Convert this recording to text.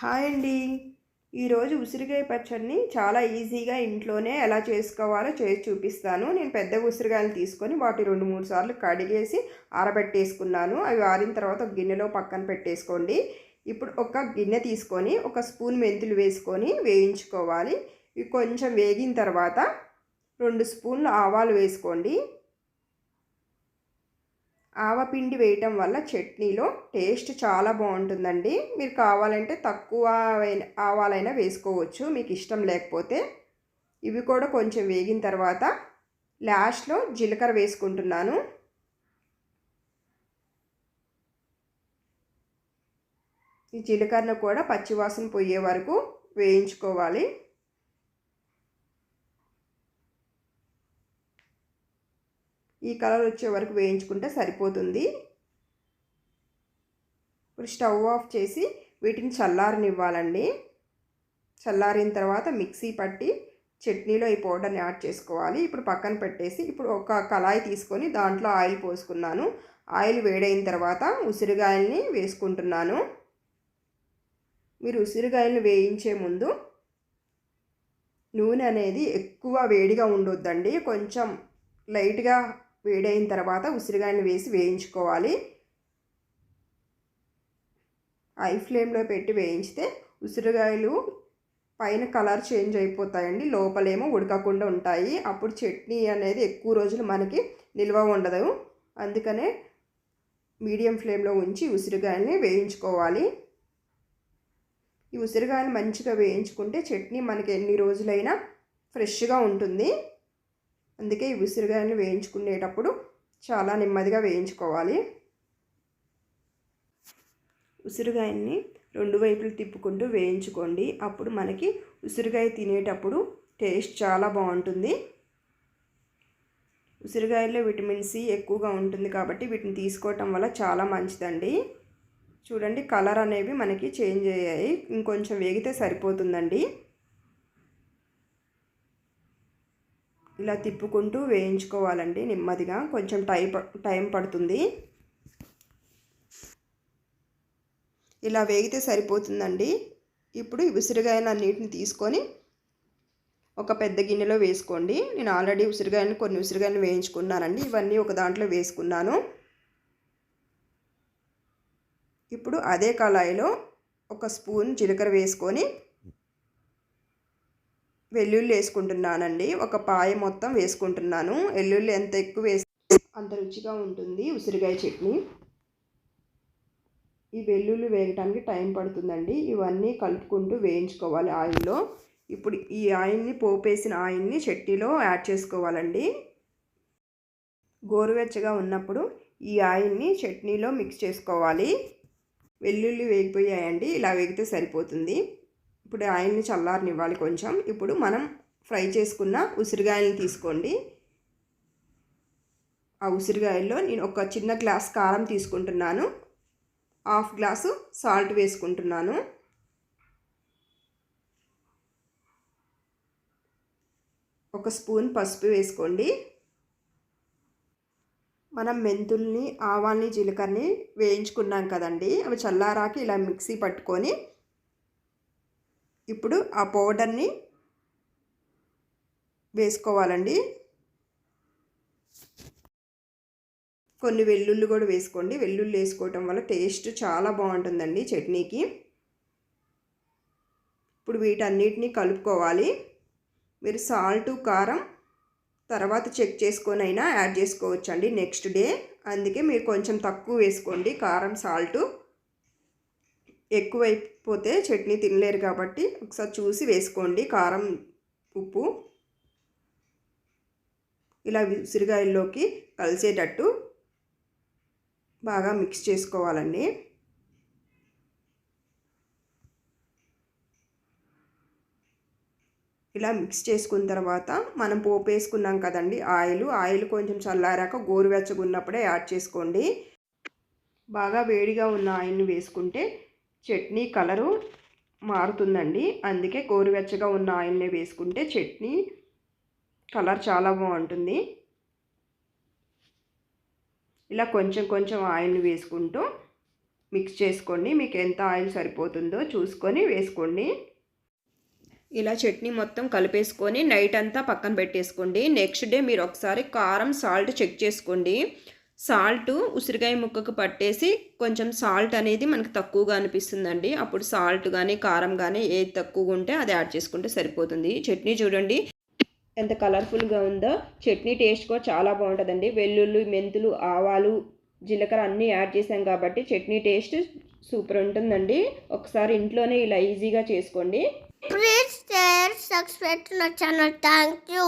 Hi అండి. ఈరోజు ఉసిరికాయ పచ్చడిని చాలా ఈజీగా ఇంట్లోనే ఎలా చేసుకోవాలో చేసి చూపిస్తాను. నేను పెద్ద ఉసిరికాయలు తీసుకొని వాటి రెండు మూడు సార్లు కడిగేసి ఆరబెట్టేసుకున్నాను. అవి ఆరిన తర్వాత ఒక గిన్నెలో పక్కన పెట్టేసుకోండి. ఇప్పుడు ఒక గిన్నె తీసుకొని ఒక స్పూన్ మెంతులు వేసుకొని వేయించుకోవాలి. ఇవి కొంచెం వేగిన తర్వాత రెండు స్పూన్లు ఆవాలు వేసుకోండి. ఆవపిండి వేయటం వల్ల చట్నీలో టేస్ట్ చాలా బాగుంటుందండి. మీరు కావాలంటే తక్కువ ఆవాలైనా వేసుకోవచ్చు మీకు ఇష్టం లేకపోతే. ఇవి కూడా కొంచెం వేగిన తర్వాత లాస్ట్లో జీలకర్ర వేసుకుంటున్నాను. ఈ జీలకర్రను కూడా పచ్చివాసన పోయే వరకు వేయించుకోవాలి. ఈ కలర్ వచ్చే వరకు వేయించుకుంటే సరిపోతుంది. ఇప్పుడు స్టవ్ ఆఫ్ చేసి వీటిని చల్లారనివ్వాలండి. చల్లారిన తర్వాత మిక్సీ పట్టి చట్నీలో ఈ పౌడర్ని యాడ్ చేసుకోవాలి. ఇప్పుడు పక్కన పెట్టేసి ఇప్పుడు ఒక కళాయి తీసుకొని దాంట్లో ఆయిల్ పోసుకున్నాను. ఆయిల్ వేడైన తర్వాత ఉసిరికాయల్ని వేసుకుంటున్నాను. మీరు ఉసిరికాయలను వేయించే ముందు నూనె అనేది ఎక్కువ వేడిగా ఉండొద్దండి. కొంచెం లైట్గా వేడైన తర్వాత ఉసిరికాయలు వేసి వేయించుకోవాలి. ఐ ఫ్లేమ్లో పెట్టి వేయించితే ఉసిరికాయలు పైన కలర్ చేంజ్ అయిపోతాయండి. లోపలేమో ఉడకకుండా ఉంటాయి. అప్పుడు చట్నీ అనేది ఎక్కువ రోజులు మనకి నిల్వ ఉండదు. అందుకనే మీడియం ఫ్లేమ్లో ఉంచి ఉసిరిగాయల్ని వేయించుకోవాలి. ఈ ఉసిరికాయలు మంచిగా వేయించుకుంటే చట్నీ మనకి ఎన్ని రోజులైనా ఫ్రెష్గా ఉంటుంది. అందుకే ఈ ఉసిరికాయలను వేయించుకునేటప్పుడు చాలా నెమ్మదిగా వేయించుకోవాలి. ఉసిరికాయని రెండు వైపులు తిప్పుకుంటూ వేయించుకోండి. అప్పుడు మనకి ఉసిరికాయ తినేటప్పుడు టేస్ట్ చాలా బాగుంటుంది. ఉసిరికాయల్లో విటమిన్ సి ఎక్కువగా ఉంటుంది కాబట్టి వీటిని తీసుకోవటం వల్ల చాలా మంచిదండి. చూడండి కలర్ అనేవి మనకి చేంజ్ అయ్యాయి. ఇంకొంచెం వేగితే సరిపోతుందండి. ఇలా తిప్పుకుంటూ వేయించుకోవాలండి నెమ్మదిగా. కొంచెం టైం టైం పడుతుంది. ఇలా వేగితే సరిపోతుందండి. ఇప్పుడు ఉసిరిగాయన నీటిని తీసుకొని ఒక పెద్ద గిన్నెలో వేసుకోండి. నేను ఆల్రెడీ ఉసిరిగాయలు కొన్ని ఉసిరిగాయలు వేయించుకున్నానండి. ఇవన్నీ ఒక దాంట్లో వేసుకున్నాను. ఇప్పుడు అదే కళాయిలో ఒక స్పూన్ జీలకర్ర వేసుకొని వెల్లుల్లి వేసుకుంటున్నానండి. ఒక పాయ మొత్తం వేసుకుంటున్నాను. వెల్లుల్లి ఎంత ఎక్కువ వేసి అంత రుచిగా ఉంటుంది ఉసిరికాయ చట్నీ. ఈ వెల్లుల్లి వేయటానికి టైం పడుతుందండి. ఇవన్నీ కలుపుకుంటూ వేయించుకోవాలి ఆయిల్లో. ఇప్పుడు ఈ ఆయిల్ని పోపేసిన ఆయిల్ని చట్నీలో యాడ్ చేసుకోవాలండి. గోరువెచ్చగా ఉన్నప్పుడు ఈ ఆయిల్ని చట్నీలో మిక్స్ చేసుకోవాలి. వెల్లుల్లి వేగిపోయాయండి. ఇలా వేగితే సరిపోతుంది. ఇప్పుడు ఆయిల్ని చల్లారనివ్వాలి కొంచెం. ఇప్పుడు మనం ఫ్రై చేసుకున్న ఉసిరికాయలను తీసుకోండి. ఆ ఉసిరికాయల్లో నేను ఒక చిన్న గ్లాస్ కారం తీసుకుంటున్నాను. హాఫ్ గ్లాసు సాల్ట్ వేసుకుంటున్నాను. ఒక స్పూన్ పసుపు వేసుకోండి. మనం మెంతుల్ని ఆవాల్ని జీలకర్రని వేయించుకున్నాం కదండి. అవి చల్లారాకి ఇలా మిక్సీ పట్టుకొని ఇప్పుడు ఆ పౌడర్ని వేసుకోవాలండి. కొన్ని వెల్లుల్లి కూడా వేసుకోండి. వెల్లుల్లి వేసుకోవటం వల్ల టేస్ట్ చాలా బాగుంటుందండి చట్నీకి. ఇప్పుడు వీటన్నిటిని కలుపుకోవాలి. మీరు సాల్ట్ కారం తర్వాత చెక్ చేసుకొని అయినా యాడ్ చేసుకోవచ్చండి నెక్స్ట్ డే. అందుకే మీరు కొంచెం తక్కువ వేసుకోండి. కారం సాల్టు ఎక్కువైపోతే చట్నీ తినలేరు కాబట్టి ఒకసారి చూసి వేసుకోండి. కారం ఉప్పు ఇలా ఉసిరికాయల్లోకి కలిసేటట్టు బాగా మిక్స్ చేసుకోవాలండి. ఇలా మిక్స్ చేసుకున్న తర్వాత మనం పోపు వేసుకున్నాం కదండి ఆయిల్ ఆయిల్ కొంచెం చల్లారాక గోరువెచ్చగా ఉన్నప్పుడే యాడ్ చేసుకోండి. బాగా వేడిగా ఉన్న ఆయిల్ని వేసుకుంటే చట్నీ కలరు మారుతుందండి. అందుకే గోరువెచ్చగా ఉన్న ఆయిల్ని వేసుకుంటే చట్నీ కలర్ చాలా బాగుంటుంది. ఇలా కొంచెం కొంచెం ఆయిల్ని వేసుకుంటూ మిక్స్ చేసుకోండి మీకు ఎంత ఆయిల్ సరిపోతుందో చూసుకొని వేసుకోండి. ఇలా చట్నీ మొత్తం కలిపేసుకొని నైట్ అంతా పక్కన పెట్టేసుకోండి. నెక్స్ట్ డే మీరు ఒకసారి కారం సాల్ట్ చెక్ చేసుకోండి. సాల్ట్ ఉసిరికాయ ముక్కకు పట్టేసి కొంచెం సాల్ట్ అనేది మనకు తక్కువగా అనిపిస్తుందండి. అప్పుడు సాల్ట్ కానీ కారం కానీ ఏది తక్కువగా ఉంటే అది యాడ్ చేసుకుంటే సరిపోతుంది. చట్నీ చూడండి ఎంత కలర్ఫుల్గా ఉందో. చట్నీ టేస్ట్ కూడా చాలా బాగుంటుందండి. వెల్లుల్లి మెంతులు ఆవాలు జీలకర్ర అన్నీ యాడ్ చేసాం కాబట్టి చట్నీ టేస్ట్ సూపర్ ఉంటుందండి. ఒకసారి ఇంట్లోనే ఇలా ఈజీగా చేసుకోండి. Please share subscribe channel. Thank you